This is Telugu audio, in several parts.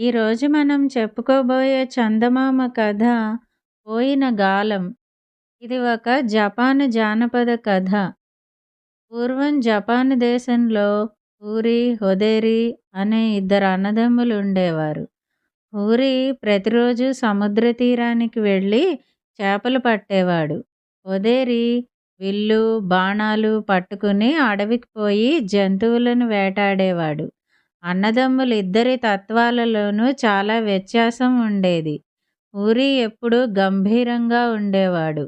ఈరోజు మనం చెప్పుకోబోయే చందమామ కథ పోయిన గాలం. ఇది ఒక జపాన్ జానపద కథ. పూర్వం జపాన్ దేశంలో పూరి హొదేరి అనే ఇద్దరు అన్నదమ్ములు ఉండేవారు పూరి ప్రతిరోజు సముద్ర తీరానికి వెళ్ళి చేపలు పట్టేవాడు. హొదేరి విల్లు బాణాలు పట్టుకుని అడవికి పోయి జంతువులను వేటాడేవాడు. అన్నదమ్ములు ఇద్దరి తత్వాలలోనూ చాలా వ్యత్యాసం ఉండేది. ఊరి ఎప్పుడూ గంభీరంగా ఉండేవాడు.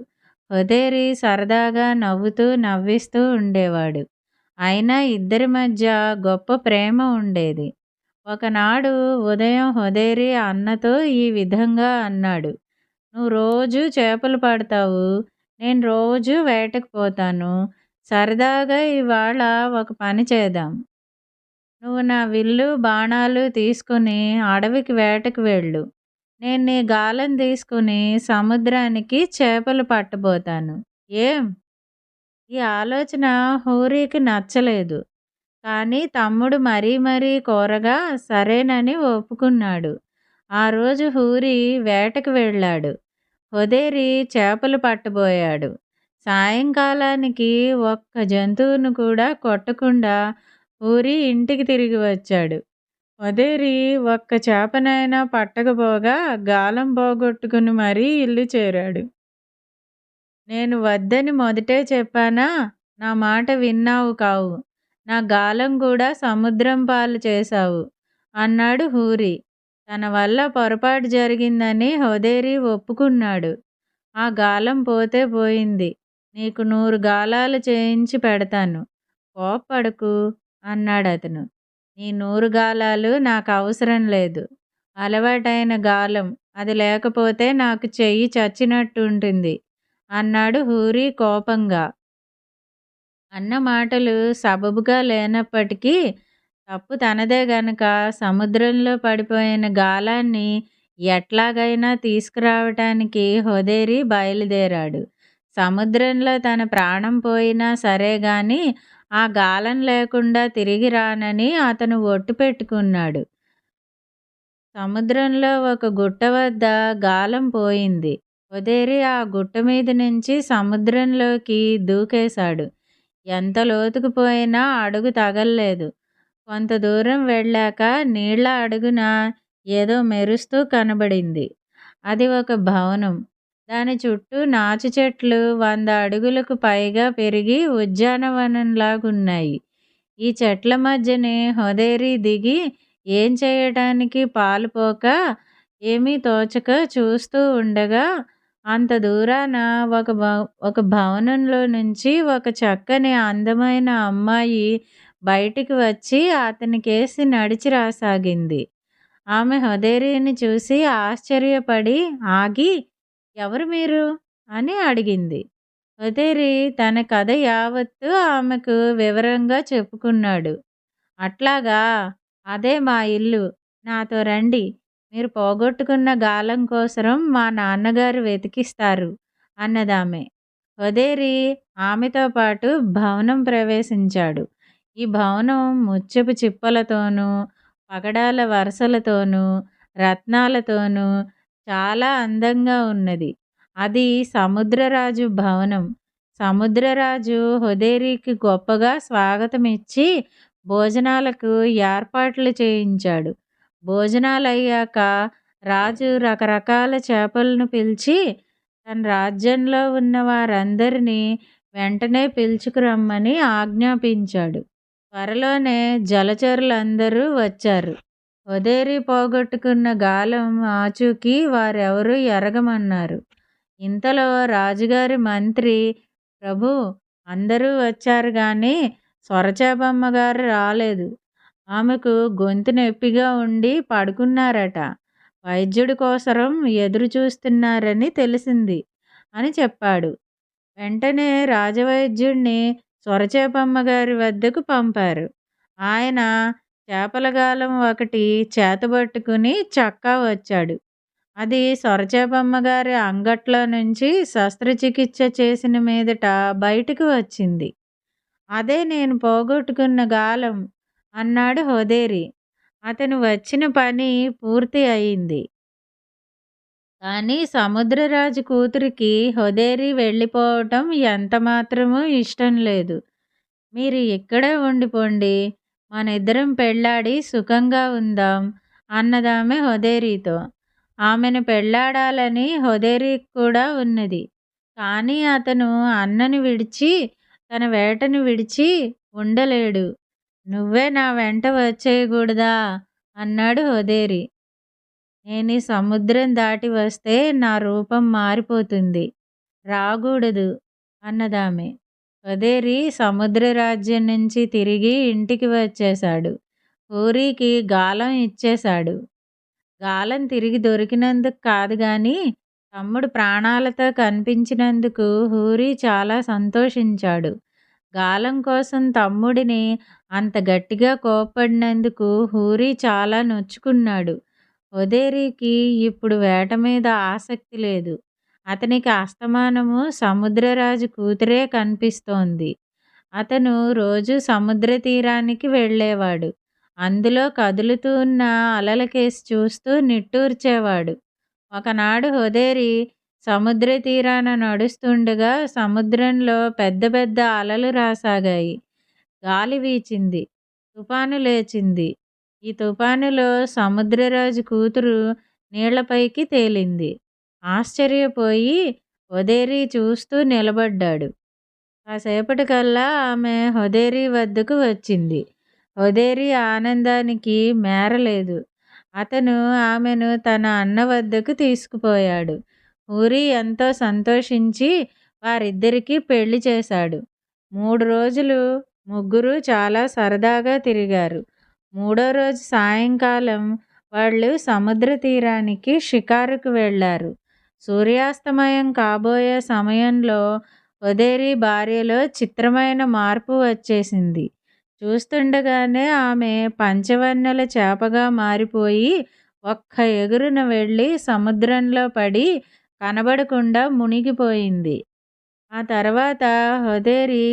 హొదేరి సరదాగా నవ్వుతూ నవ్విస్తూ ఉండేవాడు. అయినా ఇద్దరి మధ్య గొప్ప ప్రేమ ఉండేది. ఒకనాడు ఉదయం హొదేరి అన్నతో ఈ విధంగా అన్నాడు. నువ్వు రోజు చేపలు పడతావు. నేను రోజు వేటకు పోతాను. సరదాగా ఇవాళ ఒక పని చేద్దాం. నువ్వు నా విల్లు బాణాలు తీసుకుని అడవికి వేటకు వెళ్ళు. నేను నీ గాలం తీసుకుని సముద్రానికి చేపలు పట్టబోతాను. ఏం? ఈ ఆలోచన హూరికి నచ్చలేదు. కానీ తమ్ముడు మరీ మరీ కోరగా సరేనని ఒప్పుకున్నాడు. ఆ రోజు హూరి వేటకు వెళ్ళాడు. హొదేరి చేపలు పట్టబోయాడు. సాయంకాలానికి ఒక్క జంతువును కూడా కొట్టకుండా ఊరి ఇంటికి తిరిగి వచ్చాడు. వదేరి ఒక్క చేపనైనా పట్టకపోగా గాలం పోగొట్టుకుని మరీ ఇల్లు చేరాడు. నేను వద్దని మొదటే చెప్పానా? నా మాట విన్నావు కావు. నా గాలం కూడా సముద్రం పాలు చేశావు అన్నాడు హూరి. తన వల్ల పొరపాటు జరిగిందని హోదేరి ఒప్పుకున్నాడు. ఆ గాలం పోతే పోయింది. నీకు నూరు గాలాలు చేయించి పెడతాను. కోప్పడకు. అన్నాడు అతను నీ నూరు గాలాలు నాకు అవసరం లేదు. అలవాటైన గాలం. అది లేకపోతే నాకు చెయ్యి చచ్చినట్టు ఉంటుంది అన్నాడు హూరి కోపంగా. అన్న మాటలు సబబుగా లేనప్పటికీ తప్పు తనదే గనక. సముద్రంలో పడిపోయిన గాలాన్ని ఎట్లాగైనా తీసుకురావటానికి హొదేరి బయలుదేరాడు. సముద్రంలో తన ప్రాణం పోయినా సరే గాని ఆ గాలం లేకుండా తిరిగి రానని అతను ఒట్టు పెట్టుకున్నాడు. సముద్రంలో ఒక గుట్ట వద్ద గాలం పోయింది. ఉదేరి ఆ గుట్ట మీద నుంచి సముద్రంలోకి దూకేశాడు. ఎంత లోతుకు పోయినా అడుగు తగల్లేదు. కొంత దూరం వెళ్ళాక నీళ్ళ అడుగున ఏదో మెరుస్తూ కనబడింది. అది ఒక భవనం. దాని చుట్టూ నాచు చెట్లు వంద అడుగులకు పైగా పెరిగి ఉద్యానవనంలాగున్నాయి. ఈ చెట్ల మధ్యనే హొదేరి దిగి ఏం చేయటానికి పాలుపోక ఏమీ తోచక చూస్తూ ఉండగా అంత దూరాన ఒక ఒక భవనంలో నుంచి ఒక చక్కని అందమైన అమ్మాయి బయటికి వచ్చి అతనికేసి నడిచి రాసాగింది. ఆమె హొదేరిని చూసి ఆశ్చర్యపడి ఆగి ఎవరు మీరు? అని అడిగింది. వదేరి తన కథ యావత్తు ఆమెకు వివరంగా చెప్పుకున్నాడు. అట్లాగా అదే మా ఇల్లు. నాతో రండి. మీరు పోగొట్టుకున్న గాలం కోసరం మా నాన్నగారు వెతికిస్తారు అన్నదామె. వదేరి ఆమెతో పాటు భవనం ప్రవేశించాడు. ఈ భవనం ముచ్చపు చిప్పలతోనూ పగడాల వరసలతోనూ రత్నాలతోనూ చాలా అందంగా ఉన్నది. అది సముద్రరాజు భవనం. సముద్రరాజు హుదేరికి గొప్పగా స్వాగతం ఇచ్చి భోజనాలకు ఏర్పాట్లు చేయించాడు. భోజనాలు అయ్యాక రాజు రకరకాల చేపలను పిలిచి తన రాజ్యంలో ఉన్న వారందరినీ వెంటనే పిలుచుకురమ్మని ఆజ్ఞాపించాడు. త్వరలోనే జలచరులందరూ వచ్చారు. వదేరి పోగొట్టుకున్న గాలం ఆచూకీ వారెవరూ ఎరగమన్నారు. ఇంతలో రాజుగారి మంత్రి ప్రభు అందరూ వచ్చారు కానీ సొరచేపమ్మ గారు రాలేదు. ఆమెకు గొంతు నొప్పిగా ఉండి పడుకున్నారట. వైద్యుడి కోసరం ఎదురు చూస్తున్నారని తెలిసింది అని చెప్పాడు. వెంటనే రాజవైద్యుడిని సొరచేపమ్మ గారి వద్దకు పంపారు. ఆయన చేపలగాలం ఒకటి చేతబట్టుకుని చక్కా వచ్చాడు. అది సొరచేపమ్మ గారి అంగట్లో నుంచి శస్త్రచికిత్స చేసిన మీదట బయటకు వచ్చింది. అదే నేను పోగొట్టుకున్న గాలం అన్నాడు హోదేరి. అతను వచ్చిన పని పూర్తి అయింది. కానీ సముద్రరాజు కూతురికి హొదేరి వెళ్ళిపోవటం ఎంతమాత్రమూ ఇష్టం లేదు. మీరు ఇక్కడే ఉండిపోండి. మన ఇద్దరం పెళ్ళాడి సుఖంగా ఉందాం అన్నదామె హొదేరితో. ఆమెను పెళ్ళాడాలని హొదేరికి కూడా ఉన్నది. కానీ అతను అన్నని విడిచి తన వేటను విడిచి ఉండలేడు. నువ్వే నా వెంట వచ్చేయకూడదా? అన్నాడు హొదేరి. నేను ఈ సముద్రం దాటి వస్తే నా రూపం మారిపోతుంది. రాకూడదు అన్నదామె. హొదేరి సముద్ర రాజ్యం నుంచి తిరిగి ఇంటికి వచ్చేశాడు. హూరికి గాలం ఇచ్చేశాడు. గాలం తిరిగి దొరికినందుకు కాదు కానీ తమ్ముడు ప్రాణాలతో కనిపించినందుకు హూరి చాలా సంతోషించాడు. గాలం కోసం తమ్ముడిని అంత గట్టిగా కోప్పడినందుకు హూరి చాలా నొచ్చుకున్నాడు. ఒదేరికి ఇప్పుడు వేట మీద ఆసక్తి లేదు. అతనికి అస్తమానము సముద్రరాజు కూతురే కనిపిస్తోంది. అతను రోజు సముద్ర తీరానికి వెళ్ళేవాడు. అందులో కదులుతూ ఉన్న అలల కేసి చూస్తూ నిట్టూర్చేవాడు. ఒకనాడు హుదేరి సముద్ర తీరాన నడుస్తుండగా సముద్రంలో పెద్ద పెద్ద అలలు రాసాగాయి. గాలి వీచింది. తుఫాను లేచింది. ఈ తుఫానులో సముద్రరాజు కూతురు నీళ్ళపైకి తేలింది. ఆశ్చర్యపోయి హొదేరి చూస్తూ నిలబడ్డాడు. కాసేపటికల్లా ఆమె హొదేరి వద్దకు వచ్చింది. హొదేరి ఆనందానికి మేరలేదు. అతను ఆమెను తన అన్న వద్దకు తీసుకుపోయాడు. ఊరి ఎంతో సంతోషించి వారిద్దరికీ పెళ్ళి చేశాడు. మూడు రోజులు ముగ్గురు చాలా సరదాగా తిరిగారు. మూడో రోజు సాయంకాలం వాళ్ళు సముద్ర తీరానికి షికారుకు వెళ్ళారు. సూర్యాస్తమయం కాబోయే సమయంలో ఒదేరి భార్యలో చిత్రమైన మార్పు వచ్చేసింది. చూస్తుండగానే ఆమె పంచవర్ణల చేపగా మారిపోయి ఒక్క ఎగురున వెళ్ళి సముద్రంలో పడి కనబడకుండా మునిగిపోయింది. ఆ తర్వాత హొదేరి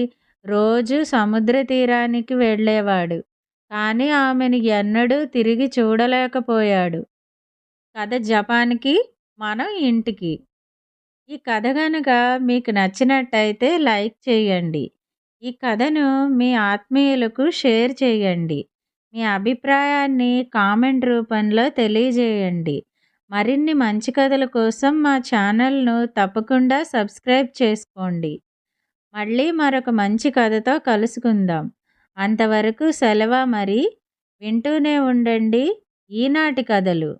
రోజు సముద్ర తీరానికి వెళ్ళేవాడు. కానీ ఆమెను ఎన్నడూ తిరిగి చూడలేకపోయాడు. కథ జపాన్కి మనం ఇంటికి. ఈ కథ కనుక మీకు నచ్చినట్టయితే లైక్ చేయండి. ఈ కథను మీ ఆత్మీయులకు షేర్ చేయండి. మీ అభిప్రాయాన్ని కామెంట్ రూపంలో తెలియజేయండి. మరిన్ని మంచి కథల కోసం మా ఛానల్ను తప్పకుండా సబ్స్క్రైబ్ చేసుకోండి. మళ్ళీ మరొక మంచి కథతో కలుసుకుందాం. అంతవరకు సెలవు మరి. వింటూనే ఉండండి. ఈనాటి కథలు.